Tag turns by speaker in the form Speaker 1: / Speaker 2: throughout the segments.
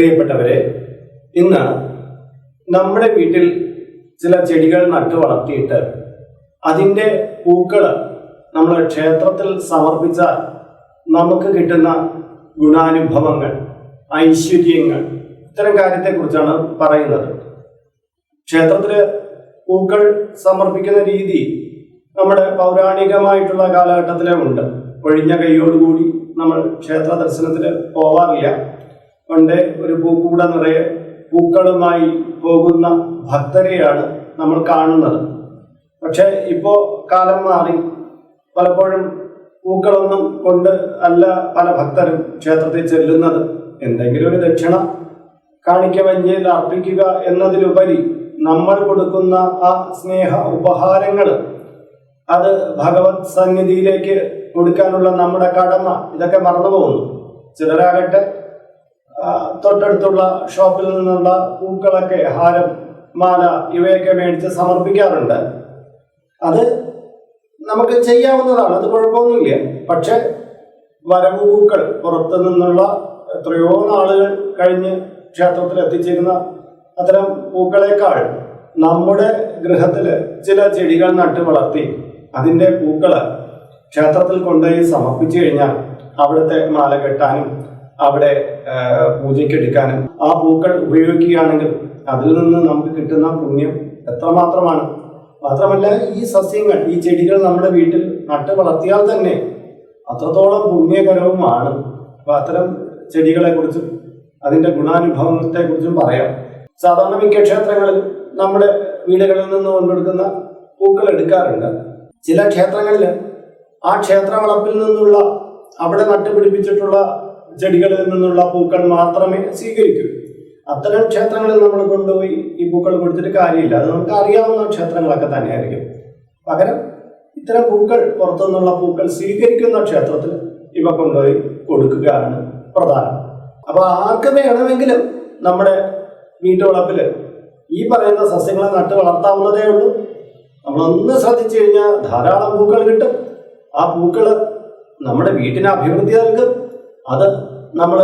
Speaker 1: പ്രിയപ്പെട്ടവരെ ഇന്ന് നമ്മുടെ വീട്ടിൽ ചില ചെടികൾ നട്ടു വളർത്തിയിട്ട് അതിന്റെ പൂക്കൾ നമ്മൾ ക്ഷേത്രത്തിൽ സമർപ്പിച്ചാൽ നമുക്ക് കിട്ടുന്ന ഗുണാനുഭവങ്ങൾ ഐശ്വര്യങ്ങൾ ഇത്തരം കാര്യത്തെക്കുറിച്ചാണ് പറയുന്നത്. ക്ഷേത്രത്തിൽ പൂക്കൾ സമർപ്പിക്കുന്ന രീതി നമ്മുടെ പൗരാണികമായിട്ടുള്ള കാലഘട്ടത്തിലെ ഉണ്ട്. ഒഴിഞ്ഞ കൈയോടുകൂടി നമ്മൾ ക്ഷേത്ര ദർശനത്തിൽ പോവാറില്ല. പണ്ട് ഒരു പൂക്കൂട നിറയെ പൂക്കളുമായി പോകുന്ന ഭക്തരെയാണ് നമ്മൾ കാണുന്നത്. പക്ഷെ ഇപ്പോ കാലം മാറി. പലപ്പോഴും പൂക്കളൊന്നും കൊണ്ട് അല്ല പല ഭക്തരും ക്ഷേത്രത്തിൽ ചെല്ലുന്നത്. എന്തെങ്കിലും ഒരു ദക്ഷിണ കാണിക്കവഞ്ഞിൽ അർപ്പിക്കുക എന്നതിലുപരി നമ്മൾ കൊടുക്കുന്ന ആ സ്നേഹ ഉപഹാരങ്ങൾ അത് ഭഗവത് സന്നിധിയിലേക്ക് കൊടുക്കാനുള്ള നമ്മുടെ കടമ ഇതൊക്കെ മറന്നു പോകുന്നു ചിലരാകട്ടെ തൊട്ടടുത്തുള്ള ഷോപ്പിൽ നിന്നുള്ള പൂക്കളൊക്കെ ഹാരം മാല ഇവയൊക്കെ മേടിച്ച് സമർപ്പിക്കാറുണ്ട്. അത് നമുക്ക് ചെയ്യാവുന്നതാണ് അത് കുഴപ്പമൊന്നുമില്ല. പക്ഷെ വരവ് പൂക്കൾ പുറത്തു നിന്നുള്ള എത്രയോ നാളുകൾ കഴിഞ്ഞ് ക്ഷേത്രത്തിൽ എത്തിച്ചേരുന്ന അത്തരം പൂക്കളേക്കാൾ നമ്മുടെ ഗൃഹത്തിൽ ചില ചെടികൾ നട്ടു വളർത്തി അതിന്റെ പൂക്കൾ ക്ഷേത്രത്തിൽ കൊണ്ടുപോയി സമർപ്പിച്ചു കഴിഞ്ഞാൽ അവിടുത്തെ മാല കെട്ടാനും അവിടെ പൂജയ്ക്ക് പൂജയ്ക്കെടുക്കാനും ആ പൂക്കൾ ഉപയോഗിക്കുകയാണെങ്കിൽ അതിൽ നിന്ന് നമുക്ക് കിട്ടുന്ന പുണ്യം എത്രമാത്രമാണ്. മാത്രമല്ല ഈ സസ്യങ്ങൾ ഈ ചെടികൾ നമ്മുടെ വീട്ടിൽ നട്ടു വളർത്തിയാൽ തന്നെ അത്രത്തോളം പുണ്യകരവുമാണ്. അപ്പൊ അത്തരം ചെടികളെ കുറിച്ചും അതിന്റെ ഗുണാനുഭവത്തെ കുറിച്ചും പറയാം. സാധാരണ മിക്ക ക്ഷേത്രങ്ങളിൽ നമ്മുടെ വീടുകളിൽ നിന്ന് കൊണ്ടെടുക്കുന്ന പൂക്കൾ എടുക്കാറുണ്ട്. ചില ക്ഷേത്രങ്ങളിൽ ആ ക്ഷേത്ര വളപ്പിൽ നിന്നുള്ള അവിടെ നട്ടുപിടിപ്പിച്ചിട്ടുള്ള ചെടികളിൽ നിന്നുള്ള പൂക്കൾ മാത്രമേ സ്വീകരിക്കൂ. അത്തരം ക്ഷേത്രങ്ങളിൽ നമ്മൾ കൊണ്ടുപോയി ഈ പൂക്കൾ കൊടുത്തിട്ട് കാര്യമില്ല. അത് നമുക്ക് അറിയാവുന്ന ക്ഷേത്രങ്ങളൊക്കെ തന്നെയായിരിക്കും. പകരം ഇത്തരം പൂക്കൾ പുറത്തുനിന്നുള്ള പൂക്കൾ സ്വീകരിക്കുന്ന ക്ഷേത്രത്തിൽ ഇവ കൊണ്ടുപോയി കൊടുക്കുകയാണ് പ്രധാനം. അപ്പോൾ ആർക്ക് വേണമെങ്കിലും നമ്മുടെ വീട്ടുവളപ്പിൽ ഈ പറയുന്ന സസ്യങ്ങളെ നട്ട് വളർത്താവുന്നതേ ഉള്ളൂ. നമ്മളൊന്ന് ശ്രദ്ധിച്ചു കഴിഞ്ഞാൽ ധാരാളം പൂക്കൾ കിട്ടും. ആ പൂക്കൾ നമ്മുടെ വീട്ടിന് അഭിവൃദ്ധി നൽകും. അത് നമ്മൾ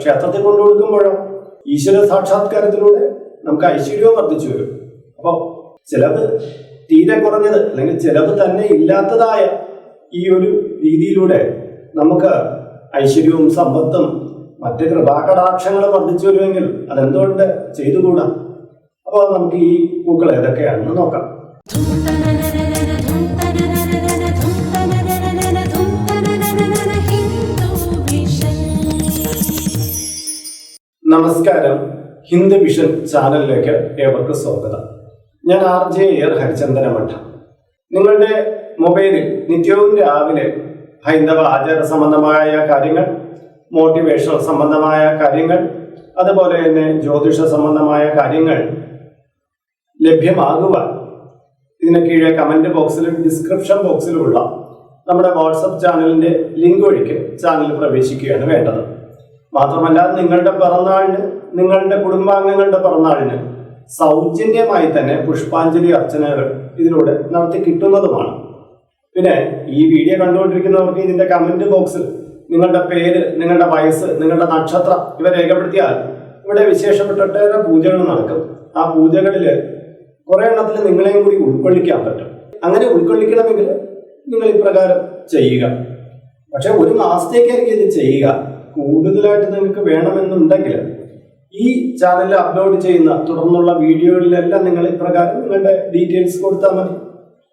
Speaker 1: ക്ഷേത്രത്തിൽ കൊണ്ടു കൊടുക്കുമ്പോഴോ ഈശ്വര സാക്ഷാത്കാരത്തിലൂടെ നമുക്ക് ഐശ്വര്യവും വർദ്ധിച്ചു വരും. അപ്പോൾ ചിലത് തീരെ കുറഞ്ഞത് അല്ലെങ്കിൽ ചിലത് തന്നെ ഇല്ലാത്തതായ ഈ ഒരു രീതിയിലൂടെ നമുക്ക് ഐശ്വര്യവും സമ്പത്തും മറ്റ് കൃപാകടാക്ഷങ്ങൾ വർദ്ധിച്ചു വരുമെങ്കിൽ അതെന്തുകൊണ്ട് ചെയ്തുകൂടാ? അപ്പോൾ നമുക്ക് ഈ പൂക്കൾ ഏതൊക്കെയാണെന്ന് നോക്കാം. നമസ്കാരം. ഹിന്ദു വിഷൻ ചാനലിലേക്ക് ഏവർക്കും സ്വാഗതം. ഞാൻ ആർ ജെ എയർ ഹരിചന്ദന മഠ നിങ്ങളുടെ മൊബൈലിൽ നിത്യവും രാവിലെ ഹൈന്ദവ ആചാര സംബന്ധമായ കാര്യങ്ങൾ മോട്ടിവേഷണൽ സംബന്ധമായ കാര്യങ്ങൾ അതുപോലെ തന്നെ ജ്യോതിഷ സംബന്ധമായ കാര്യങ്ങൾ ലഭ്യമാകുവാൻ ഇതിന് കീഴെ കമന്റ് ബോക്സിലും ഡിസ്ക്രിപ്ഷൻ ബോക്സിലുമുള്ള നമ്മുടെ വാട്സപ്പ് ചാനലിന്റെ ലിങ്ക് വഴിക്ക് ചാനലിൽ പ്രവേശിക്കുകയാണ് വേണ്ടത്. മാത്രമല്ല നിങ്ങളുടെ പിറന്നാളിന് നിങ്ങളുടെ കുടുംബാംഗങ്ങളുടെ പിറന്നാളിന് സൗജന്യമായി തന്നെ പുഷ്പാഞ്ജലി അർച്ചനകൾ ഇതിലൂടെ നടത്തി കിട്ടുന്നതുമാണ്. പിന്നെ ഈ വീഡിയോ കണ്ടുകൊണ്ടിരിക്കുന്നവർക്ക് ഇതിന്റെ കമന്റ് ബോക്സിൽ നിങ്ങളുടെ പേര് നിങ്ങളുടെ വയസ്സ് നിങ്ങളുടെ നക്ഷത്രം ഇവ രേഖപ്പെടുത്തിയാൽ ഇവിടെ വിശേഷപ്പെട്ട പൂജകൾ നടക്കും. ആ പൂജകളിൽ കുറെ എണ്ണത്തിൽ നിങ്ങളെയും കൂടി ഉൾക്കൊള്ളിക്കാൻ പറ്റും. അങ്ങനെ ഉൾക്കൊള്ളിക്കണമെങ്കിൽ നിങ്ങൾ ഇപ്രകാരം ചെയ്യുക. പക്ഷെ ഒരു മാസത്തേക്കായിരിക്കും ഇത് ചെയ്യുക. കൂടുതലായിട്ട് നിങ്ങൾക്ക് വേണമെന്നുണ്ടെങ്കിൽ ഈ ചാനലിൽ അപ്ലോഡ് ചെയ്യുന്ന തുടർന്നുള്ള വീഡിയോകളിലെല്ലാം നിങ്ങൾ ഇപ്രകാരം നിങ്ങളുടെ ഡീറ്റെയിൽസ് കൊടുത്താൽ മതി.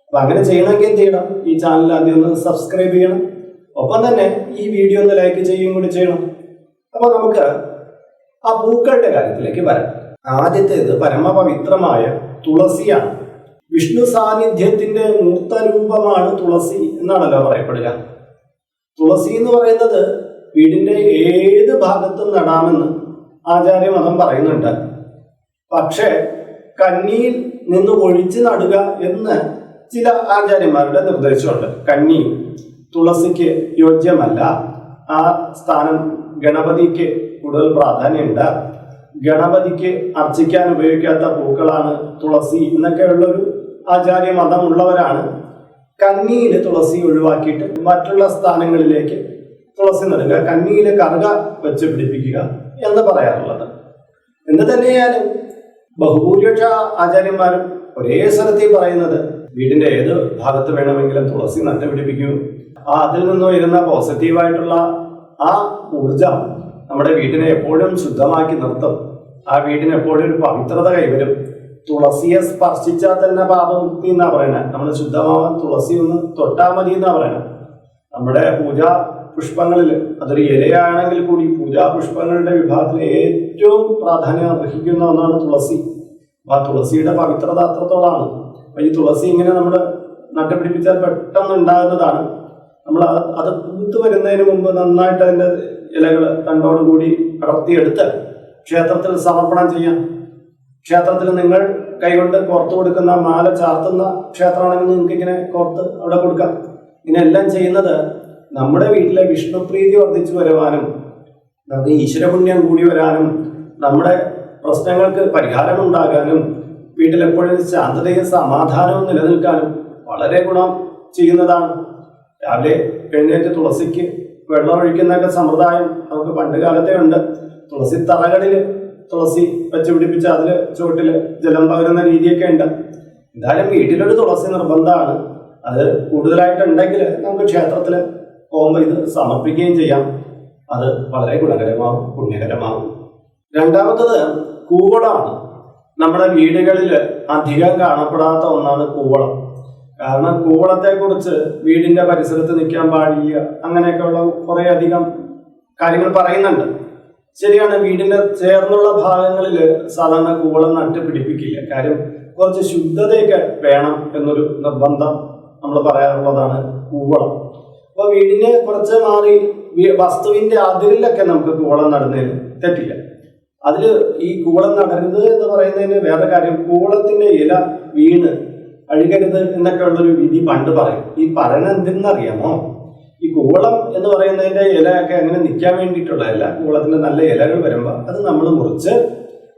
Speaker 1: അപ്പം അങ്ങനെ ചെയ്യണമെങ്കിൽ എന്ത് ചെയ്യണം? ഈ ചാനൽ ആദ്യം ഒന്ന് സബ്സ്ക്രൈബ് ചെയ്യണം. ഒപ്പം തന്നെ ഈ വീഡിയോ ഒന്ന് ലൈക്ക് ചെയ്യുകയും കൂടി ചെയ്യണം. അപ്പൊ നമുക്ക് ആ പൂക്കളുടെ കാര്യത്തിലേക്ക് വരാം. ആദ്യത്തേത് പരമപവിത്രമായ തുളസിയാണ്. വിഷ്ണു സാന്നിധ്യത്തിന്റെ മൂർത്തരൂപമാണ് തുളസി എന്നാണല്ലോ പറയപ്പെടുക. തുളസി എന്ന് പറയുന്നത് വീടിന്റെ ഏത് ഭാഗത്തും നടാമെന്ന് ആചാര്യമതം പറയുന്നുണ്ട്. പക്ഷേ കന്നിയിൽ നിന്ന് ഒഴിച്ച് നടുക എന്ന് ചില ആചാര്യന്മാരുടെ നിർദ്ദേശമുണ്ട്. കന്നി തുളസിക്ക് യോജ്യമല്ല. ആ സ്ഥാനം ഗണപതിക്ക് കൂടുതൽ പ്രാധാന്യമുണ്ട്. ഗണപതിക്ക് അർച്ചിക്കാൻ ഉപയോഗിക്കാത്ത പൂക്കളാണ് തുളസി എന്നൊക്കെയുള്ളൊരു ആചാര്യ മതമുള്ളവരാണ് കന്നിയിൽ തുളസി ഒഴിവാക്കിയിട്ട് മറ്റുള്ള സ്ഥാനങ്ങളിലേക്ക് തുളസി നടുക കണ്ണിയിൽ കറുക വെച്ച് പിടിപ്പിക്കുക എന്ന് പറയാറുള്ളത്. എന്ന് തന്നെയാലും ബഹുഭൂരിപക്ഷ ആചാര്യന്മാരും ഒരേ സ്ഥലത്ത് ഈ പറയുന്നത് വീടിന്റെ ഏത് ഭാഗത്ത് വേണമെങ്കിലും തുളസി നട്ടുപിടിപ്പിക്കൂ. ആ അതിൽ നിന്ന് ഇരുന്ന പോസിറ്റീവായിട്ടുള്ള ആ ഊർജം നമ്മുടെ വീടിനെ എപ്പോഴും ശുദ്ധമാക്കി നിർത്തും. ആ വീടിന് എപ്പോഴും ഒരു പവിത്രത കൈവരും. തുളസിയെ സ്പർശിച്ചാൽ തന്നെ പാപമുക്തി എന്നാ പറയുന്നത്? നമ്മൾ ശുദ്ധമാവാൻ തുളസി ഒന്ന് തൊട്ടാൽ മതി എന്നാ പറയുന്നത്? നമ്മുടെ പൂജാ പുഷ്പങ്ങളിൽ അതൊരു ഇലയാണെങ്കിൽ കൂടി പൂജാപുഷ്പങ്ങളുടെ വിഭാഗത്തിൽ ഏറ്റവും പ്രാധാന്യം അർഹിക്കുന്ന ഒന്നാണ് തുളസി. അപ്പൊ ആ തുളസിയുടെ പവിത്രത അത്രത്തോളമാണ്. അപ്പൊ ഈ തുളസി ഇങ്ങനെ നമ്മൾ നട്ടുപിടിപ്പിച്ചാൽ പെട്ടെന്ന് ഉണ്ടാകുന്നതാണ് നമ്മൾ അത് പൂത്ത് വരുന്നതിന് മുമ്പ് നന്നായിട്ട് അതിന്റെ ഇലകൾ തണ്ടോടുകൂടി അടർത്തിയെടുത്ത് ക്ഷേത്രത്തിൽ സമർപ്പണം ചെയ്യാം. ക്ഷേത്രത്തിൽ നിങ്ങൾ കൈകൊണ്ട് കോർത്ത് കൊടുക്കുന്ന മാല ചാർത്തുന്ന ക്ഷേത്രമാണെങ്കിൽ നിങ്ങൾക്ക് ഇങ്ങനെ കോർത്ത് അവിടെ കൊടുക്കാം. ഇങ്ങനെ എല്ലാം ചെയ്യുന്നത് നമ്മുടെ വീട്ടിലെ വിഷ്ണുപ്രീതി വർദ്ധിച്ചു വരുവാനും നമുക്ക് ഈശ്വരപുണ്യം കൂടി വരാനും നമ്മുടെ പ്രശ്നങ്ങൾക്ക് പരിഹാരം ഉണ്ടാകാനും വീട്ടിലെപ്പോഴും ശാന്തതയും സമാധാനവും നിലനിൽക്കാനും വളരെ ഗുണം ചെയ്യുന്നതാണ്. രാവിലെ എഴുന്നേറ്റ് തുളസിക്ക് വെള്ളം ഒഴിക്കുന്നൊക്കെ സമ്പ്രദായം നമുക്ക് പണ്ട് കാലത്തേ ഉണ്ട്. തുളസി തറകളിൽ തുളസി വെച്ച് പിടിപ്പിച്ച് അതിൽ ചുവട്ടിൽ ജലം പകരുന്ന രീതിയൊക്കെ ഉണ്ട്. എന്തായാലും വീട്ടിലൊരു തുളസി നിർബന്ധമാണ്. അത് കൂടുതലായിട്ടുണ്ടെങ്കിൽ നമുക്ക് ക്ഷേത്രത്തിൽ പോകുമ്പോൾ ഇത് സമർപ്പിക്കുകയും ചെയ്യാം. അത് വളരെ ഗുണകരമാവും പുണ്യകരമാവും. രണ്ടാമത്തത് കൂവളമാണ്. നമ്മുടെ വീടുകളിൽ അധികം കാണപ്പെടാത്ത ഒന്നാണ് കൂവളം. കാരണം കൂവളത്തെ കുറിച്ച് വീടിന്റെ പരിസരത്ത് നിൽക്കാൻ പാടില്ല അങ്ങനെയൊക്കെയുള്ള കുറെ അധികം കാര്യങ്ങൾ പറയുന്നുണ്ട്. ശരിയാണ് വീടിന്റെ ചേർന്നുള്ള ഭാഗങ്ങളിൽ സാധാരണ കൂവളം നട്ട് പിടിപ്പിക്കില്ല കാര്യം കുറച്ച് ശുദ്ധതയൊക്കെ വേണം എന്നൊരു നിർബന്ധം നമ്മൾ പറയാറുള്ളതാണ് കൂവളം. അപ്പൊ വീടിന് കുറച്ച് മാറി വസ്തുവിന്റെ അതിരിലൊക്കെ നമുക്ക് കൂളം നടുന്നതിൽ തെറ്റില്ല. അതിൽ ഈ കൂളം നടരുത് എന്ന് പറയുന്നതിന് വേറെ കാര്യം കൂളത്തിന്റെ ഇല വീണ് അഴുകരുത് എന്നൊക്കെ ഉള്ളൊരു വിധി പണ്ട് പറയും. ഈ പറയുന്നത് എന്തെന്നറിയാമോ? ഈ കൂളം എന്ന് പറയുന്നതിന്റെ ഇലയൊക്കെ അങ്ങനെ നിൽക്കാൻ വേണ്ടിയിട്ടുള്ളതല്ല കൂളത്തിന്റെ നല്ല ഇലകൾ വരുമ്പോൾ അത് നമ്മൾ മുറിച്ച്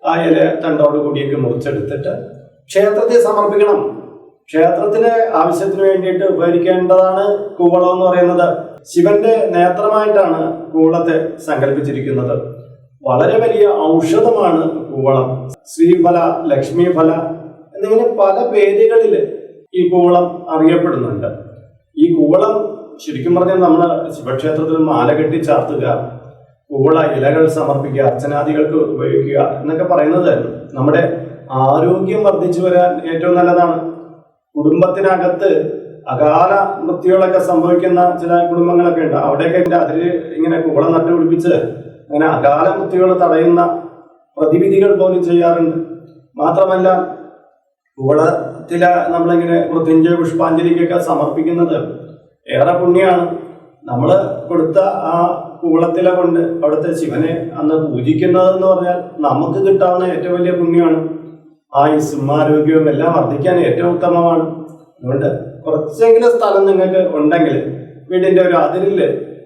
Speaker 1: ആ ഇല തണ്ടോട് കൂടിയൊക്കെ മുറിച്ചെടുത്തിട്ട് ക്ഷേത്രത്തെ സമർപ്പിക്കണം. ക്ഷേത്രത്തിന് ആവശ്യത്തിന് വേണ്ടിയിട്ട് ഉപകരിക്കേണ്ടതാണ് കൂവളം എന്ന് പറയുന്നത്. ശിവന്റെ നേത്രമായിട്ടാണ് കൂവളത്തെ സങ്കല്പിച്ചിരിക്കുന്നത്. വളരെ വലിയ ഔഷധമാണ് കൂവളം. ശ്രീഫല ലക്ഷ്മി ഫല എന്നിങ്ങനെ പല പേരുകളിൽ ഈ കൂവളം അറിയപ്പെടുന്നുണ്ട്. ഈ കൂവളം ശരിക്കും പറഞ്ഞാൽ നമ്മൾ ശിവക്ഷേത്രത്തിൽ മാല കെട്ടി ചാർത്തുക കൂവള ഇലകൾ സമർപ്പിക്കുക അർച്ചനാദികൾക്ക് ഉപയോഗിക്കുക എന്നൊക്കെ പറയുന്നത് നമ്മുടെ ആരോഗ്യം വർദ്ധിച്ചു വരാൻ ഏറ്റവും നല്ലതാണ്. കുടുംബത്തിനകത്ത് അകാല മൃത്യുകളൊക്കെ സംഭവിക്കുന്ന ചില കുടുംബങ്ങളൊക്കെ ഉണ്ട്. അവിടെയൊക്കെ അതിൽ ഇങ്ങനെ കുവള നട്ടു പിടിപ്പിച്ച് അങ്ങനെ അകാല മൃത്യുകൾ തടയുന്ന പ്രതിവിധികൾ പോലും ചെയ്യാറുണ്ട്. മാത്രമല്ല കൂടത്തില നമ്മളിങ്ങനെ മൃത്യുഞ്ജയ പുഷ്പാഞ്ജലിക്കൊക്കെ സമർപ്പിക്കുന്നത് ഏറെ പുണ്യമാണ് നമ്മൾ കൊടുത്ത ആ കൂളത്തില കൊണ്ട് അവിടുത്തെ ശിവനെ അന്ന് പൂജിക്കുന്നതെന്ന് പറഞ്ഞാൽ നമുക്ക് കിട്ടാവുന്ന ഏറ്റവും വലിയ പുണ്യമാണ് ആയുസ്സും ആരോഗ്യവും എല്ലാം വർദ്ധിക്കാൻ ഏറ്റവും ഉത്തമമാണ്. അതുകൊണ്ട് കുറച്ചെങ്കിലും സ്ഥലം നിങ്ങൾക്ക് ഉണ്ടെങ്കിൽ വീടിന്റെ ഒരു അതിരിൽ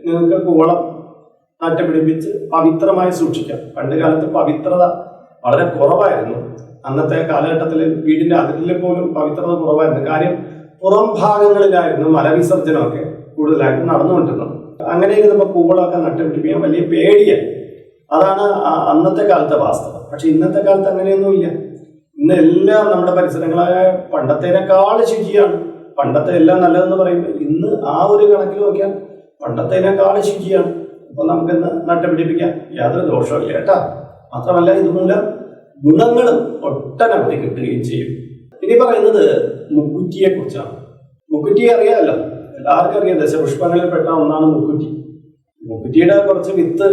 Speaker 1: നിങ്ങൾക്ക് കൂളം നട്ടുപിടിപ്പിച്ച് പവിത്രമായി സൂക്ഷിക്കാം. പണ്ട് കാലത്ത് പവിത്രത വളരെ കുറവായിരുന്നു. അന്നത്തെ കാലഘട്ടത്തിൽ വീടിന്റെ അതിരിൽ പോലും പവിത്രത കുറവായിരുന്നു. കാര്യം പുറം ഭാഗങ്ങളിലായിരുന്നു മലവിസർജനമൊക്കെ കൂടുതലായിട്ട് നടന്നുകൊണ്ടിരുന്നത്. അങ്ങനെ ഇരുന്നപ്പോൾ പൂവളമൊക്കെ നട്ടുപിടിപ്പിക്കാൻ വലിയ പേടിയാണ് അതാണ് അന്നത്തെ കാലത്തെ വാസ്തവം. പക്ഷെ ഇന്നത്തെ കാലത്ത് അങ്ങനെയൊന്നുമില്ല. ഇന്ന് എല്ലാം നമ്മുടെ പരിസരങ്ങളായ പണ്ടത്തേനേക്കാൾ ശുചിയാണ്. പണ്ടത്തെ എല്ലാം നല്ലതെന്ന് പറയുമ്പോൾ ഇന്ന് ആ ഒരു കണക്കിൽ നോക്കിയാൽ പണ്ടത്തേനേക്കാൾ ശുചിയാണ്. അപ്പൊ നമുക്കിന്ന് നട്ടുപിടിപ്പിക്കാം. യാതൊരു ദോഷമില്ല കേട്ടാ. മാത്രമല്ല ഇതുമൂലം ഗുണങ്ങളും ഒട്ടനവധി കിട്ടുകയും ചെയ്യും. ഇനി പറയുന്നത് മുക്കുറ്റിയെ കുറിച്ചാണ്. മുക്കുറ്റിയെ അറിയാമല്ലോ എല്ലാവർക്കും അറിയാം. ദശപുഷ്പങ്ങളിൽ പെട്ട ഒന്നാണ് മുക്കുറ്റി. മുക്കുറ്റിയുടെ കുറച്ച് വിത്ത്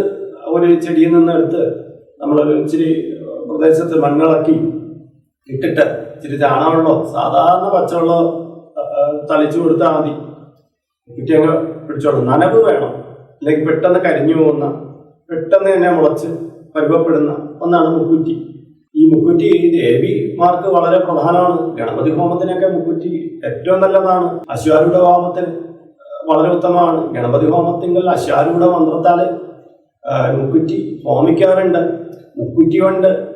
Speaker 1: ഒരു ചെടിയിൽ നിന്ന് എടുത്ത് നമ്മളൊരു ഇച്ചിരി പ്രദേശത്ത് മണ്ണിളക്കി ഇട്ടിട്ട് ഇച്ചിരി ചാണകമുള്ളോ സാധാരണ പച്ചവെള്ളോ തളിച്ചു കൊടുത്താൽ മതി. മുക്കുറ്റി അങ്ങ് പിടിച്ചോളും. നനവ് വേണം. അല്ലെങ്കിൽ പെട്ടെന്ന് കരിഞ്ഞു പോകുന്ന പെട്ടെന്ന് തന്നെ മുളച്ച് പരുവപ്പെടുന്ന ഒന്നാണ് മുക്കുറ്റി. ഈ മുക്കുറ്റി ദേവിമാർക്ക് വളരെ പ്രധാനമാണ്. ഗണപതി ഹോമത്തിനൊക്കെ മുക്കുറ്റി ഏറ്റവും നല്ലതാണ്. അശ്വാരൂഢ ഹോമത്തിൽ വളരെ ഉത്തമമാണ്. ഗണപതി ഹോമത്തിങ്കിൽ അശ്വാരൂഢ മന്ത്രത്താൽ ആ, മുക്കുറ്റി ഹോമിക്കാറുണ്ട്. മുക്കുറ്റി കൊണ്ട്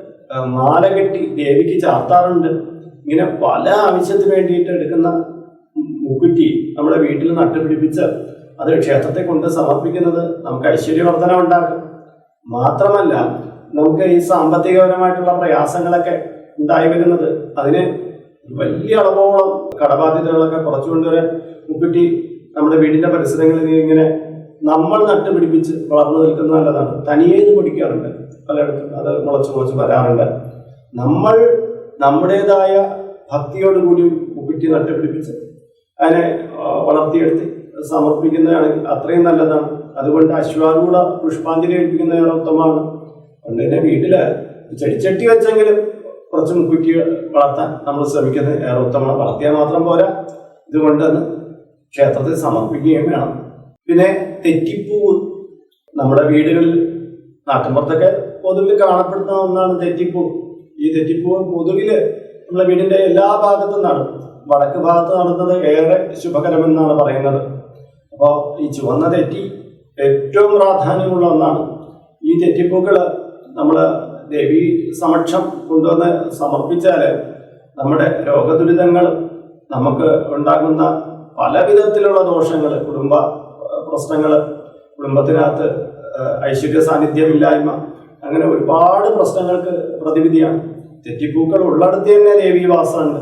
Speaker 1: മാല കെട്ടി ദേവിക്ക് ചാർത്താറുണ്ട്. ഇങ്ങനെ പല ആവശ്യത്തിന് വേണ്ടിയിട്ട് എടുക്കുന്ന മുക്കുറ്റി നമ്മുടെ വീട്ടിൽ നട്ടുപിടിപ്പിച്ച് അത് ക്ഷേത്രത്തെ കൊണ്ട് സമർപ്പിക്കുന്നത് നമുക്ക് ഐശ്വര്യവർദ്ധന ഉണ്ടാക്കും. മാത്രമല്ല നമുക്ക് ഈ സാമ്പത്തികപരമായിട്ടുള്ള പ്രയാസങ്ങളൊക്കെ ഉണ്ടായി വരുന്നത് അതിന് വലിയ അളവോളം കടബാധ്യതകളൊക്കെ കുറച്ചു കൊണ്ടുവരാൻ മുക്കുറ്റി നമ്മുടെ വീടിന്റെ പരിസരങ്ങളിൽ ഇങ്ങനെ നമ്മൾ നട്ടുപിടിപ്പിച്ച് വളർന്നു നിൽക്കുന്ന നല്ലതാണ്. തനിയെ ഇത് പിടിക്കാറുണ്ട്. പലയിടത്തും അത് മുളച്ച് മുളച്ച് വരാറുണ്ട്. നമ്മൾ നമ്മുടേതായ ഭക്തിയോടുകൂടി മുക്കുറ്റി നട്ടുപിടിപ്പിച്ച് അതിനെ വളർത്തിയെടുത്ത് സമർപ്പിക്കുന്നതാണെങ്കിൽ അത്രയും നല്ലതാണ്. അതുകൊണ്ട് അശ്വാരൂഢ പുഷ്പാഞ്ജലി ഏൽപ്പിക്കുന്നതാണ് ഉത്തമമാണ്. അതുകൊണ്ട് തന്നെ വീട്ടിൽ ചെടിച്ചട്ടി വെച്ചെങ്കിലും കുറച്ച് മുക്കുറ്റി വളർത്താൻ നമ്മൾ ശ്രമിക്കുന്നത് ഏറെ ഉത്തമമാണ്. വളർത്തിയാൽ മാത്രം പോരാ. ഇതുകൊണ്ട് തന്നെ ക്ഷേത്രത്തിൽ സമർപ്പിക്കുകയും വേണം. പിന്നെ തെറ്റിപ്പൂവ്. നമ്മുടെ വീടുകളിൽ നാട്ടിൻപുറത്തൊക്കെ പൊതുവിൽ കാണപ്പെടുന്ന ഒന്നാണ് തെറ്റിപ്പൂ. ഈ തെറ്റിപ്പൂവ് പൊതുവിൽ നമ്മുടെ വീടിന്റെ എല്ലാ ഭാഗത്തും നടക്കും. വടക്ക് ഭാഗത്ത് നടന്നത് ഏറെ ശുഭകരമെന്നാണ് പറയുന്നത്. അപ്പോൾ ഈ ചുവന്ന തെറ്റി ഏറ്റവും പ്രാധാന്യമുള്ള ഒന്നാണ്. ഈ തെറ്റിപ്പൂക്കൾ നമ്മൾ ദേവി സമക്ഷം കൊണ്ടുവന്ന് സമർപ്പിച്ചാൽ നമ്മുടെ രോഗദുരിതങ്ങൾ നമുക്ക് ഉണ്ടാകുന്ന പല വിധത്തിലുള്ള ദോഷങ്ങൾ കുടുംബ പ്രശ്നങ്ങൾ കുടുംബത്തിനകത്ത് ഐശ്വര്യ സാന്നിധ്യമില്ലായ്മ അങ്ങനെ ഒരുപാട് പ്രശ്നങ്ങൾക്ക് പ്രതിവിധിയാണ്. തെറ്റിപ്പൂക്കൾ ഉള്ളടത്ത് തന്നെ ദേവി വാസമുണ്ട്.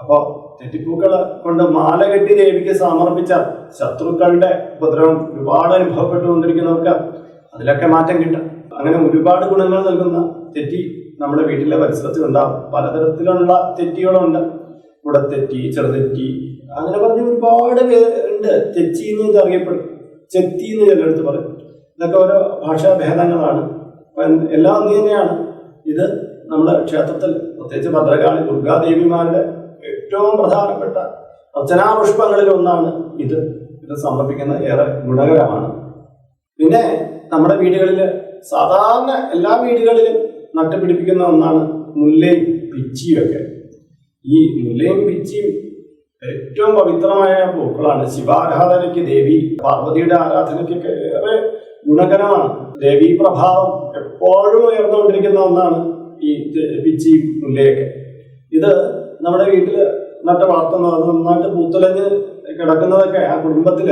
Speaker 1: അപ്പോൾ തെറ്റിപ്പൂക്കൾ കൊണ്ട് മാല കെട്ടി ദേവിക്ക് സമർപ്പിച്ച ശത്രുക്കളുടെ ഉപദ്രവം ഒരുപാട് അനുഭവപ്പെട്ടുകൊണ്ടിരിക്കുന്നവർക്ക് അതിലൊക്കെ മാറ്റം കിട്ടും. അങ്ങനെ ഒരുപാട് ഗുണങ്ങൾ നൽകുന്ന തെറ്റി നമ്മുടെ വീട്ടിലെ പരിസരത്തിൽ ഉണ്ടാവും. പലതരത്തിലുള്ള തെറ്റികളുണ്ട്. കുടത്തെറ്റി ചെറുതെറ്റി അങ്ങനെ പറഞ്ഞ് ഒരുപാട് പേരുണ്ട് തെച്ചി എന്ന് ഇത് അറിയപ്പെടും ചെത്തി എന്ന് ചിലടുത്ത് പറയും. ഇതൊക്കെ ഓരോ ഭാഷാ ഭേദങ്ങളാണ്. എല്ലാം അന്ന് തന്നെയാണ്. ഇത് നമ്മുടെ ക്ഷേത്രത്തിൽ പ്രത്യേകിച്ച് ഭദ്രകാളി ദുർഗാദേവിമാരുടെ ഏറ്റവും പ്രധാനപ്പെട്ട അർച്ചനാപുഷ്പങ്ങളിൽ ഒന്നാണ് ഇത്. ഇത് സമർപ്പിക്കുന്നത് ഏറെ ഗുണകരമാണ്. പിന്നെ നമ്മുടെ വീടുകളിൽ സാധാരണ എല്ലാ വീടുകളിലും നട്ടുപിടിപ്പിക്കുന്ന ഒന്നാണ് മുല്ലയും പിച്ചിയും ഒക്കെ. ഈ മുല്ലയും പിച്ചിയും ഏറ്റവും പവിത്രമായ പൂക്കളാണ്. ശിവാരാധനയ്ക്ക് ദേവി പാർവതിയുടെ ആരാധനയ്ക്കൊക്കെ ഏറെ ഗുണകരമാണ്. ദേവീ പ്രഭാവം എപ്പോഴും ഉയർന്നുകൊണ്ടിരിക്കുന്ന ഒന്നാണ് ഈ പിച്ചി മുല്ലയൊക്കെ. ഇത് നമ്മുടെ വീട്ടിൽ നട്ട് വളർത്തുന്നത് നന്നായിട്ട് പൂത്തുലഞ്ഞ് കിടക്കുന്നതൊക്കെ ആ കുടുംബത്തിൽ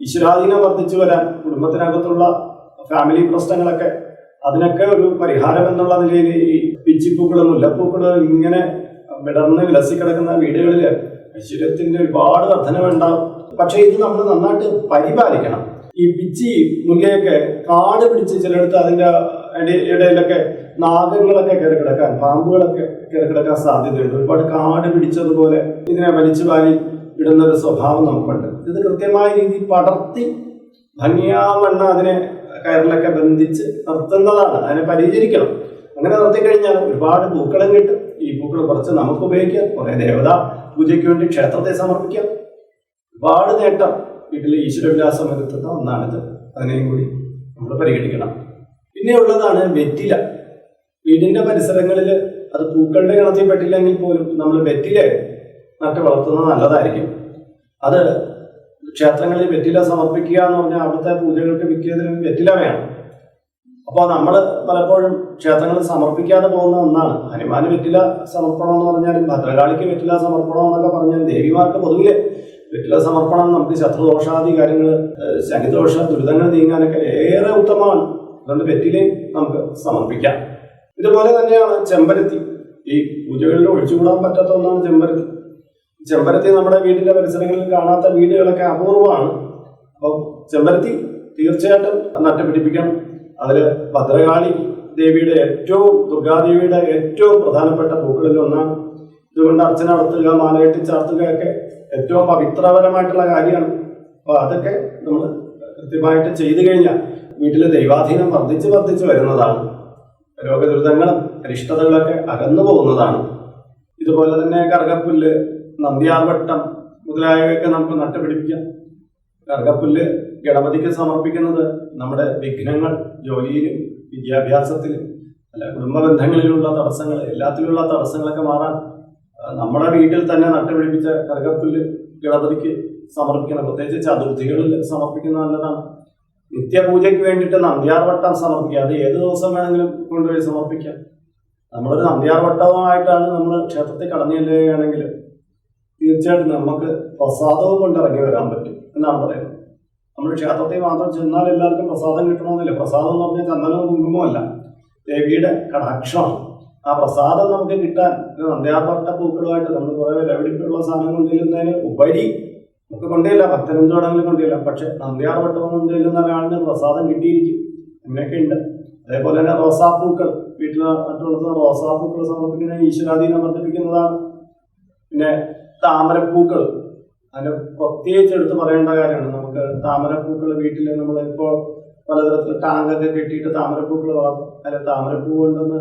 Speaker 1: ഈശ്വരാധീനം വർദ്ധിച്ചു വരാൻ കുടുംബത്തിനകത്തുള്ള ഫാമിലി പ്രശ്നങ്ങളൊക്കെ അതിനൊക്കെ ഒരു പരിഹാരം എന്നുള്ള നിലയിൽ ഈ പിച്ചിപ്പൂക്കൾ മുല്ലപ്പൂക്കൾ ഇങ്ങനെ വിടർന്ന് വിലസിക്കിടക്കുന്ന വീടുകളിൽ ഐശ്വര്യത്തിന്റെ ഒരുപാട് വർധനമുണ്ടാവും പക്ഷെ ഇത് നമ്മൾ നന്നായിട്ട് പരിപാലിക്കണം. ഈ പിച്ചി മുല്ലയൊക്കെ കാട് പിടിച്ച് ചിലയിടത്ത് അതിന്റെ ഇട- ഇടയിലൊക്കെ നാഗങ്ങളൊക്കെ കയറി കിടക്കാൻ പാമ്പുകളൊക്കെ കയറി കിടക്കാൻ സാധ്യതയുണ്ട്. ഒരുപാട് കാട് പിടിച്ചതുപോലെ ഇതിനെ വലിച്ചു വാരി ഇടുന്ന ഒരു സ്വഭാവം നമുക്കുണ്ട്. ഇത് കൃത്യമായ രീതിയിൽ പടർത്തി ഭംഗിയാവണ്ണ അതിനെ കയറിലൊക്കെ ബന്ധിച്ച് നിർത്തുന്നതാണ്. അതിനെ പരിചരിക്കണം. അങ്ങനെ നിർത്തിക്കഴിഞ്ഞാൽ ഒരുപാട് പൂക്കളും കിട്ടും. ഈ പൂക്കൾ കുറച്ച് നമുക്ക് ഉപയോഗിക്കാം. കുറേ ദേവതാ പൂജയ്ക്ക് വേണ്ടി ക്ഷേത്രത്തെ സമർപ്പിക്കാം ഒരുപാട് നേട്ടം വീട്ടിലെ ഈശ്വരവിലാസം വരുത്തുന്ന ഒന്നാണിത്. അതിനെയും കൂടി നമ്മൾ പരിഗണിക്കണം. പിന്നെ ഉള്ളതാണ് വെറ്റില. വീടിന്റെ പരിസരങ്ങളിൽ അത് പൂക്കളുടെ ഗണത്തിൽ പെട്ടില്ലെങ്കിൽ പോലും നമ്മൾ വെറ്റില നട്ട് വളർത്തുന്നത് നല്ലതായിരിക്കും. അത് ക്ഷേത്രങ്ങളിൽ വെറ്റില സമർപ്പിക്കുക എന്ന് പറഞ്ഞാൽ അവിടുത്തെ പൂജകൾക്ക് മിക്കതിനും വെറ്റില വേണം. അപ്പോൾ നമ്മൾ പലപ്പോഴും ക്ഷേത്രങ്ങളിൽ സമർപ്പിക്കാതെ പോകുന്ന ഒന്നാണ്. ഹനുമാന് വെറ്റില സമർപ്പണം എന്ന് പറഞ്ഞാലും ഭദ്രകാളിക്ക് വെറ്റില സമർപ്പണം എന്നൊക്കെ പറഞ്ഞാൽ ദേവിമാർക്ക് പൊതുവെ വെറ്റില സമർപ്പണം നമുക്ക് ശത്രുദോഷാദി കാര്യങ്ങൾ ശനിദോഷ ദുരിതങ്ങൾ നീങ്ങാനൊക്കെ ഏറെ ഉത്തമമാണ്. അതുകൊണ്ട് വെറ്റിലയും നമുക്ക് സമർപ്പിക്കാം. ഇതുപോലെ തന്നെയാണ് ചെമ്പരത്തി. ഈ പൂജകളിൽ ഒഴിച്ചുകൂടാൻ പറ്റാത്ത ഒന്നാണ് ചെമ്പരത്തി. ചെമ്പരത്തി നമ്മുടെ വീടിന്റെ പരിസരങ്ങളിൽ കാണാത്ത വീടുകളൊക്കെ അപൂർവമാണ്. അപ്പം ചെമ്പരത്തി തീർച്ചയായിട്ടും നട്ടുപിടിപ്പിക്കണം. അതിൽ ഭദ്രകാളി ദേവിയുടെ ഏറ്റവും ദുർഗാദേവിയുടെ ഏറ്റവും പ്രധാനപ്പെട്ട പൂക്കളിൽ ഒന്നാണ്. ഇതുകൊണ്ട് അർച്ചന നടത്തുക മാലകെട്ടി ചാർത്തുകയൊക്കെ ഏറ്റവും പവിത്രപരമായിട്ടുള്ള കാര്യമാണ്. അപ്പോൾ അതൊക്കെ നമ്മൾ കൃത്യമായിട്ട് ചെയ്തു കഴിഞ്ഞാൽ വീട്ടിലെ ദൈവാധീനം വർദ്ധിച്ച് വർദ്ധിച്ച് വരുന്നതാണ്. രോഗദുരിതങ്ങളും അരിഷ്ടതകളൊക്കെ അകന്നു പോകുന്നതാണ്. ഇതുപോലെ തന്നെ കറുകപ്പുല്ല് നന്ദിയാർവട്ടം മുതലായവയൊക്കെ നമുക്ക് നട്ടുപിടിപ്പിക്കാം. കറുകപ്പുല്ല് ഗണപതിക്ക് സമർപ്പിക്കുന്നത് നമ്മുടെ വിഘ്നങ്ങൾ ജോലിയിലും വിദ്യാഭ്യാസത്തിലും അല്ല കുടുംബ ബന്ധങ്ങളിലുള്ള തടസ്സങ്ങൾ എല്ലാത്തിലുള്ള തടസ്സങ്ങളൊക്കെ മാറാൻ നമ്മുടെ വീട്ടിൽ തന്നെ നട്ടുപിടിപ്പിച്ച കറുകപ്പുല്ല് ഗണപതിക്ക് സമർപ്പിക്കണം പ്രത്യേകിച്ച് ചതുർത്ഥികളിൽ സമർപ്പിക്കുന്നത് നല്ലതാണ്. നിത്യപൂജയ്ക്ക് വേണ്ടിയിട്ട് നന്ദ്യാർവട്ടം സമർപ്പിക്കുക. അത് ഏത് ദിവസം വേണമെങ്കിലും കൊണ്ടുപോയി സമർപ്പിക്കാം. നമ്മളൊരു നന്ദ്യാർവട്ടവുമായിട്ടാണ് നമ്മൾ ക്ഷേത്രത്തിൽ കടന്നു ചെല്ലുകയാണെങ്കിൽ തീർച്ചയായിട്ടും നമുക്ക് പ്രസാദവും കൊണ്ട് ഇറങ്ങി വരാൻ പറ്റും. എന്നാണ് പറയുന്നത്. നമ്മൾ ക്ഷേത്രത്തിൽ മാത്രം ചെന്നാൽ എല്ലാവർക്കും പ്രസാദം കിട്ടണമെന്നില്ല. പ്രസാദം എന്ന് പറഞ്ഞാൽ ചന്ദനവും കുങ്കുമല്ല ദേവിയുടെ കടാക്ഷമാണ്. ആ പ്രസാദം നമുക്ക് കിട്ടാൻ നന്ദ്യാർഭട്ട പൂക്കളുമായിട്ട് നമ്മൾ കുറേ വിലപിടിപ്പുള്ള സാധനം കൊണ്ടുവരുന്നതിന് ഉപരി നമുക്ക് കൊണ്ടുവരില്ല. പത്തനംതിട്ട വേണമെങ്കിലും കൊണ്ടുവരില്ല. പക്ഷെ നന്ദ്യാർവട്ടം കൊണ്ടുവരുന്ന ഒരാളിന് പ്രസാദം കിട്ടിയിരിക്കും. അങ്ങനെയൊക്കെ ഉണ്ട്. അതേപോലെ തന്നെ റോസാപ്പൂക്കൾ. വീട്ടിൽ നട്ടുവളർത്തുന്ന റോസാപ്പൂക്കൾ സമർപ്പിക്കുന്ന ഈശ്വരാധീനം വർദ്ധിപ്പിക്കുന്നതാണ്. പിന്നെ താമരപ്പൂക്കൾ. അതിന് പ്രത്യേകിച്ച് എടുത്ത് പറയേണ്ട കാര്യമാണ്. നമുക്ക് താമരപ്പൂക്കൾ വീട്ടിൽ നമ്മൾ ഇപ്പോൾ പലതരത്തിൽ ടാങ്കൊക്കെ കെട്ടിയിട്ട് താമരപ്പൂക്കൾ വളർത്തും അതിൽ താമരപ്പൂ കൊണ്ടുവന്ന്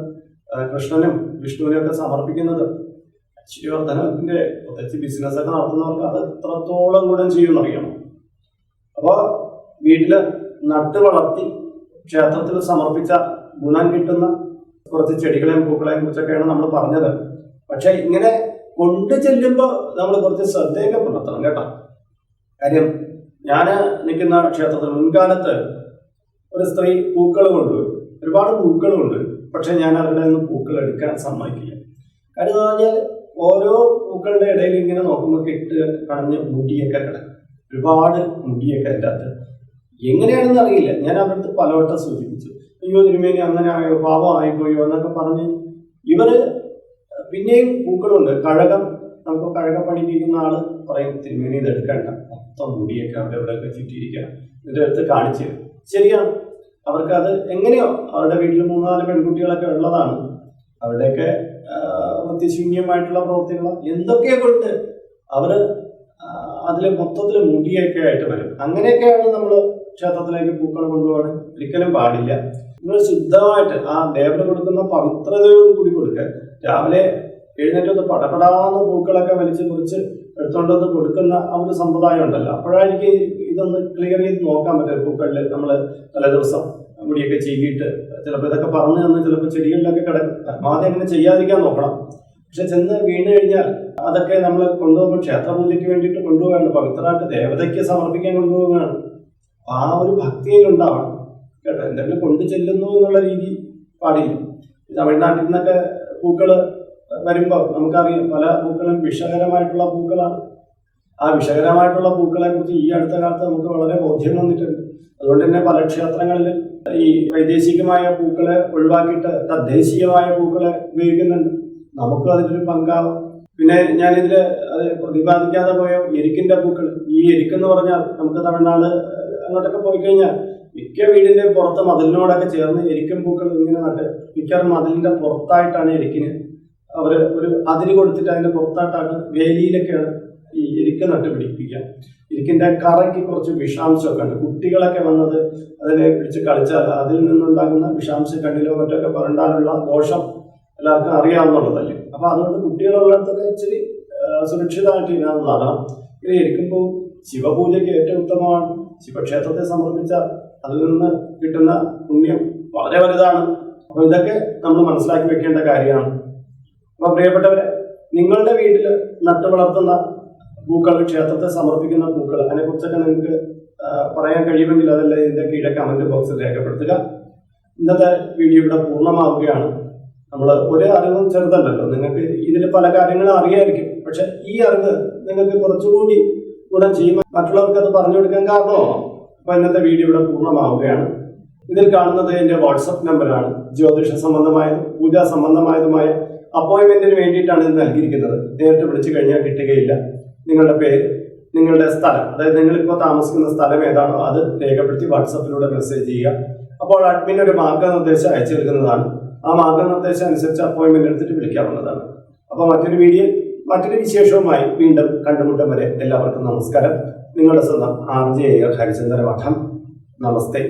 Speaker 1: കൃഷ്ണനും വിഷ്ണുവിനും ഒക്കെ സമർപ്പിക്കുന്നത് അക്ഷയവർദ്ധനത്തിന്റെ പ്രത്യേകിച്ച് ബിസിനസ് ഒക്കെ നടത്തുന്നവർക്ക് അത് എത്രത്തോളം ഗുണം ചെയ്യുമെന്നറിയണം അപ്പോൾ വീട്ടിൽ നട്ട് വളർത്തി ക്ഷേത്രത്തിൽ സമർപ്പിച്ച ഗുണം കിട്ടുന്ന കുറച്ച് ചെടികളെയും പൂക്കളെയും കുറിച്ചൊക്കെയാണ് നമ്മൾ പറഞ്ഞത്. പക്ഷെ ഇങ്ങനെ കൊണ്ടു ചെല്ലുമ്പോൾ നമ്മൾ കുറച്ച് ശ്രദ്ധയൊക്കെ പുലർത്തണം കേട്ടോ. കാര്യം ഞാൻ നിൽക്കുന്ന ക്ഷേത്രത്തിൽ മുൻകാലത്ത് ഒരു സ്ത്രീ പൂക്കൾ കൊണ്ടുവരും. ഒരുപാട് പൂക്കൾ കൊണ്ടുവരും. പക്ഷെ ഞാൻ അവരുടെ നിന്ന് പൂക്കൾ എടുക്കാൻ സമ്മതിക്കില്ല. കാര്യം എന്ന് പറഞ്ഞാൽ ഓരോ പൂക്കളുടെ ഇടയിൽ ഇങ്ങനെ നോക്കുമ്പോൾ കെട്ട് കണഞ്ഞ് മുടിയൊക്കെ കിടക്കും. ഒരുപാട് മുടിയൊക്കെ അതിന്റെ അകത്ത്. എങ്ങനെയാണെന്ന് അറിയില്ല. ഞാൻ അവരുടെ അടുത്ത് പലവട്ടം സൂചിപ്പിച്ചു. അയ്യോ തിരുമേനി അങ്ങനെ ആയോ? ആയിപ്പോയോ എന്നൊക്കെ പറഞ്ഞ് ഇവർ പിന്നെയും പൂക്കളുണ്ട്. കഴകം നമുക്ക് കഴകം പഠിപ്പിക്കുന്ന ആൾ പറയും തിരുമേനി ഇത് എടുക്കണ്ട. മൊത്തം മുടിയൊക്കെ അവിടെ ഇവിടെയൊക്കെ ചുറ്റിയിരിക്കണം. എന്നിട്ട് അടുത്ത് കാണിച്ചു ശരിയാണ്. അവർക്ക് അത് എങ്ങനെയോ അവരുടെ വീട്ടിൽ മൂന്നാൽ പെൺകുട്ടികളൊക്കെ ഉള്ളതാണ്. അവരുടെയൊക്കെ വൃത്തിശൂന്യമായിട്ടുള്ള പ്രവൃത്തികൾ എന്തൊക്കെ കൊണ്ട് അവർ അതിൽ മൊത്തത്തിൽ മുടിയൊക്കെ ആയിട്ട് വരും. അങ്ങനെയൊക്കെയാണ് നമ്മൾ ക്ഷേത്രത്തിലേക്ക് പൂക്കൾ കൊണ്ടുപോകാൻ ഒരിക്കലും പാടില്ല. നിങ്ങൾ ശുദ്ധമായിട്ട് ആ ദേവന് കൊടുക്കുന്ന പവിത്രതയോട് കൂടി കൊടുക്കുക. രാവിലെ എഴുന്നേറ്റൊന്ന് പടപടാന്ന് പൂക്കളൊക്കെ വലിച്ച് കുറിച്ച് എടുത്തുകൊണ്ടൊന്ന് കൊടുക്കുന്ന ആ ഒരു സമ്പ്രദായം ഉണ്ടല്ലോ അപ്പോഴായിരിക്കും ഇതൊന്ന് ക്ലിയർ ചെയ്ത് നോക്കാൻ പറ്റും പൂക്കളിൽ നമ്മൾ തലേദിവസം മുടിയൊക്കെ ചീകിയിട്ട് ചിലപ്പോൾ ഇതൊക്കെ പറഞ്ഞു തന്ന് ചിലപ്പോൾ ചെടികളിലൊക്കെ കിടക്കും. പരമാവധി അങ്ങനെ ചെയ്യാതിരിക്കാൻ നോക്കണം. പക്ഷെ ചെന്ന് വീണ് കഴിഞ്ഞാൽ അതൊക്കെ നമ്മൾ കൊണ്ടുപോകുമ്പോൾ ക്ഷേത്രപൂജയ്ക്ക് വേണ്ടിയിട്ട് കൊണ്ടുപോവുകയാണ് പവിത്രമായിട്ട് ദേവതയ്ക്ക് സമർപ്പിക്കാൻ കൊണ്ടുപോവുകയാണ് ആ ഒരു ഭക്തിയിൽ ഉണ്ടാവണം കേട്ടോ. എന്തെങ്കിലും കൊണ്ടു ചെല്ലുന്നു എന്നുള്ള രീതി പാടില്ല. തമിഴ്നാട്ടിൽ നിന്നൊക്കെ പൂക്കൾ വരുമ്പോൾ നമുക്കറിയാം പല പൂക്കളും വിഷകരമായിട്ടുള്ള പൂക്കളാണ്. ആ വിഷകരമായിട്ടുള്ള പൂക്കളെ കുറിച്ച് ഈ അടുത്ത കാലത്ത് നമുക്ക് വളരെ ബോധ്യം വന്നിട്ടുണ്ട്. അതുകൊണ്ട് തന്നെ പല ക്ഷേത്രങ്ങളിൽ ഈ വൈദേശികമായ പൂക്കളെ ഒഴിവാക്കിയിട്ട് തദ്ദേശീയമായ പൂക്കളെ ഉപയോഗിക്കുന്നുണ്ട്. നമുക്കും അതിലൊരു പങ്കാവും. പിന്നെ ഞാനിതിൽ അത് പ്രതിപാദിക്കാതെ പോയ എരിക്കിന്റെ പൂക്കൾ ഈ എരിക്കെന്ന് പറഞ്ഞാൽ നമുക്ക് തമിഴ്നാട് അങ്ങോട്ടൊക്കെ പോയി കഴിഞ്ഞാൽ മിക്ക വീടിന്റെ പുറത്ത് മതിലിനോടൊക്കെ ചേർന്ന് എരിക്കൻ പൂക്കൾ ഇങ്ങനെ നട്ട് മിക്കവാറും മതിലിന്റെ പുറത്തായിട്ടാണ് എരിക്കിന്. അവർ ഒരു അതിര് കൊടുത്തിട്ട് അതിന്റെ പുറത്തായിട്ടാണ് വേലിയിലൊക്കെയാണ് ഈ എരിക്ക നട്ട് പിടിപ്പിക്കുക എരിക്കിന്റെ കറയ്ക്ക് കുറച്ച് വിഷാംശമൊക്കെ ഉണ്ട്. കുട്ടികളൊക്കെ വന്നത് അതിനെ പിടിച്ച് കളിച്ചാൽ അതിൽ നിന്നുണ്ടാകുന്ന വിഷാംശം കണ്ണിലോ മറ്റൊക്കെ പുരണ്ടാലുള്ള ദോഷം എല്ലാവർക്കും അറിയാവുന്നുള്ളതല്ലേ അപ്പൊ അതുകൊണ്ട് കുട്ടികളുള്ളിടത്തൊക്കെ ഇച്ചിരി സുരക്ഷിതമായിട്ട് ഇതിനകത്ത് നടണം. ഇത് ഇരിക്കുമ്പോൾ ശിവപൂജയ്ക്ക് ഏറ്റവും ഉത്തമമാണ്. ശിവക്ഷേത്രത്തെ സമർപ്പിച്ച അതിൽ നിന്ന് കിട്ടുന്ന പുണ്യം വളരെ വലുതാണ്. അപ്പൊ ഇതൊക്കെ നമ്മൾ മനസ്സിലാക്കി വെക്കേണ്ട കാര്യമാണ്. അപ്പൊ പ്രിയപ്പെട്ടവരെ നിങ്ങളുടെ വീട്ടിൽ നട്ടു വളർത്തുന്ന പൂക്കൾ ക്ഷേത്രത്തെ സമർപ്പിക്കുന്ന പൂക്കൾ അതിനെക്കുറിച്ചൊക്കെ നിങ്ങൾക്ക് പറയാൻ കഴിയുമെങ്കിൽ അതെല്ലാം ഇതിന്റെ കീഴെ കമന്റ് ബോക്സിൽ രേഖപ്പെടുത്തുക. ഇന്നത്തെ വീഡിയോ ഇവിടെ പൂർണമാവുകയാണ്. നമ്മൾ ഒരു അറിവും ചെറുതല്ലല്ലോ. നിങ്ങൾക്ക് ഇതിൽ പല കാര്യങ്ങളും അറിയായിരിക്കും. പക്ഷെ ഈ അറിവ് നിങ്ങൾക്ക് കുറച്ചുകൂടി ഗുണം ചെയ്യും. മറ്റുള്ളവർക്ക് അത് പറഞ്ഞു കൊടുക്കാൻ കാരണമാവാം അപ്പൊ ഇന്നത്തെ വീഡിയോ ഇവിടെ പൂർണമാവുകയാണ്. ഇതിൽ കാണുന്നത് എന്റെ വാട്സപ്പ് നമ്പറാണ് ജ്യോതിഷ സംബന്ധമായതും പൂജാ സംബന്ധമായതുമായ അപ്പോയിന്റ്മെന്റിന് വേണ്ടിയിട്ടാണ് ഇത് നൽകിയിരിക്കുന്നത്. നേരിട്ട് വിളിച്ചു കഴിഞ്ഞാൽ കിട്ടുകയില്ല. നിങ്ങളുടെ പേര് നിങ്ങളുടെ സ്ഥലം അതായത് നിങ്ങളിപ്പോൾ താമസിക്കുന്ന സ്ഥലം ഏതാണോ അത് രേഖപ്പെടുത്തി വാട്സപ്പിലൂടെ മെസ്സേജ് ചെയ്യുക. അപ്പോൾ അഡ്മിൻ ഒരു മാർഗനിർദ്ദേശം അയച്ചു നൽകുന്നതാണ് ആ മാർഗനിർദ്ദേശം അനുസരിച്ച് അപ്പോയിന്റ്മെന്റ് എടുത്തിട്ട് വിളിക്കാവുന്നതാണ്. അപ്പോൾ മറ്റൊരു വീഡിയോ മറ്റൊരു വിശേഷവുമായി വീണ്ടും കണ്ടുമുട്ടം വരെ എല്ലാവർക്കും നമസ്കാരം. നിങ്ങളുടെ സ്വന്തം ആർ ജെ ഹരിചന്ദ്ര മഠം നമസ്തേ.